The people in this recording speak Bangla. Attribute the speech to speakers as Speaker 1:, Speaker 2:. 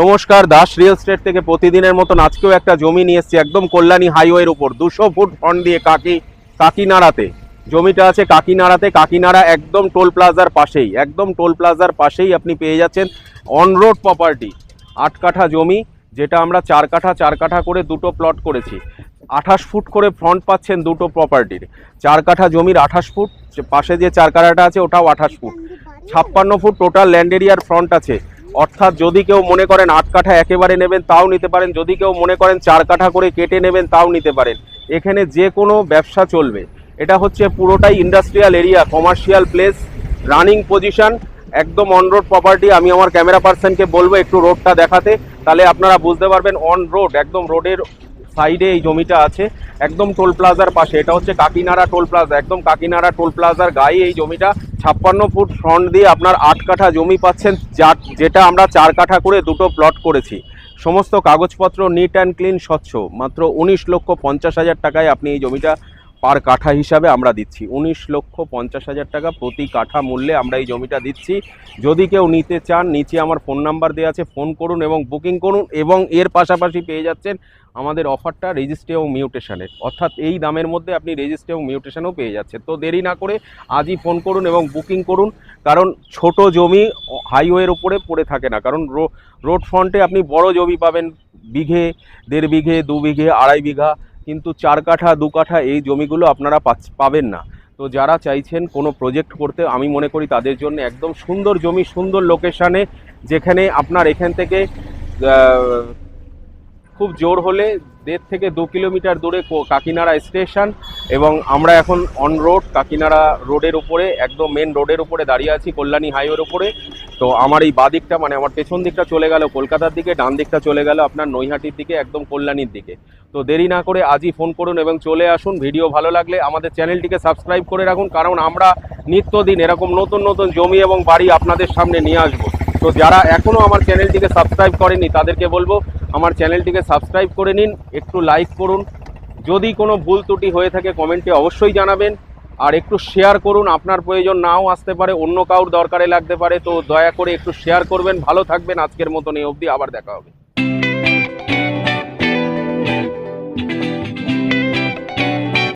Speaker 1: নমস্কার, দাস রিয়েল স্টেট থেকে প্রতিদিনের মতন আজকেও একটা জমি নিয়ে এসেছি একদম কল্যাণী হাইওয়ের উপর। দুশো ফুট ফ্রন্ট দিয়ে কাকি, কাকিনাড়াতে। জমিটা আছে কাকিনাড়াতে। কাকিনাড়া একদম টোল প্লাজার পাশেই, একদম টোল প্লাজার পাশেই আপনি পেয়ে যাচ্ছেন অন রোড প্রপার্টি আট কাঠা জমি, যেটা আমরা চার কাঠা চার কাঠা করে দুটো প্লট করেছি। আঠাশ ফুট করে ফ্রন্ট পাচ্ছেন দুটো প্রপার্টির চার কাঠা জমির আঠাশ ফুট, পাশে যে চার কাঠাটা আছে ওটাও আঠাশ ফুট। ছাপ্পান্ন ফুট টোটাল ল্যান্ড এরিয়ার ফ্রন্ট আছে। অর্থাৎ যদি কেউ মনে করেন আট কাঠা একেবারে নেবেন, তাও নিতে পারেন। যদি কেউ মনে করেন চার কাঠা করে কেটে নেবেন, তাও নিতে পারেন। এখানে যে কোনো ব্যবসা চলবে। এটা হচ্ছে পুরোটাই industrial area commercial place running position একদম অন রোড প্রপার্টি আমি আমার ক্যামেরা পার্সনকে বলব একটু রোডটা দেখাতে। তাহলে আপনারা বুঝতে পারবেন অন রোড একদম রোডের সাইডে এই জমিটা আছে। একদম টোল প্লাজার পাশে। এটা হচ্ছে কাকিনাড়া টোল প্লাজা একদম কাকিনাড়া টোল প্লাজার গায়ে এই জমিটা। ছাপ্পান্ন ফুট ফ্রন্ট দিয়ে আপনার আট কাঠা জমি পাচ্ছেন, যার যেটা আমরা চার কাঠা করে দুটো প্লট করেছি। সমস্ত কাগজপত্র নিট অ্যান্ড ক্লিন স্বচ্ছ। মাত্র উনিশ লক্ষ পঞ্চাশ হাজার টাকায় আপনি এই জমিটা পার কাঠা হিসাবে আমরা দিচ্ছি। উনিশ লক্ষ পঞ্চাশ হাজার টাকা প্রতি কাঠা মূল্যে আমরা এই জমিটা দিচ্ছি। যদি কেউ নিতে চান, নিচে আমার ফোন নাম্বার দেওয়া আছে, ফোন করুন এবং বুকিং করুন এবং এর পাশাপাশি পেয়ে যাচ্ছেন আমাদের অফারটা রেজিস্ট্রি এবং মিউটেশনের। অর্থাৎ এই দামের মধ্যে আপনি রেজিস্ট্রি এবং মিউটেশনও পেয়ে যাচ্ছেন। তো দেরি না করে আজই ফোন করুন এবং বুকিং করুন। কারণ ছোট জমি হাইওয়ের উপরে পড়ে থাকে না। কারণ রোড ফ্রন্টে আপনি বড় জমি পাবেন। বিঘে, দেড় বিঘে, দু বিঘে, আড়াই বিঘা। কিন্তু চার কাঠা, দু কাঠা এই জমিগুলো আপনারা পাবেন না। তো যারা চাইছেন কোনো প্রজেক্ট করতে, আমি মনে করি তাদের জন্য একদম সুন্দর জমি, সুন্দর লোকেশানে যেখানে আপনার এখান থেকে খুব জোর হলে দেড় থেকে দু কিলোমিটার দূরে কাকিনাড়া স্টেশন এবং আমরা এখন অন রোড কাকিনাড়া রোডের উপরে, একদম মেন রোডের উপরে দাঁড়িয়ে আছি, কল্যাণী হাইওয়ের উপরে। তো আমার এই বাঁ দিকটা মানে আমার পেছন দিকটা চলে গেল, কলকাতার দিকে, ডান দিকটা চলে গেল আপনার নৈহাটির দিকে, একদম কল্যাণীর দিকে। তো দেরি না করে আজই ফোন করুন এবং চলে আসুন, ভিডিও ভালো লাগলে আমাদের চ্যানেলটিকে সাবস্ক্রাইব করে রাখুন, কারণ আমরা নিত্যদিন এরকম নতুন নতুন জমি এবং বাড়ি আপনাদের সামনে নিয়ে আসব। তো যারা এখনও আমার চ্যানেলটিকে সাবস্ক্রাইব করেনি তাদেরকে বলব, আমার চ্যানেলটিকে সাবস্ক্রাইব করে নিন, একটু লাইক করুন। যদি কোনো ভুল ত্রুটি হয়ে থাকে, কমেন্টে অবশ্যই জানাবেন। আর একটু শেয়ার করুন, আপনার প্রয়োজন নাও আসতে পারে, অন্য কাউর দরকারে লাগতে পারে, তো দয়া করে একটু শেয়ার করবেন, ভালো থাকবেন, আজকের মতন এই অবধি, আবার দেখা হবে।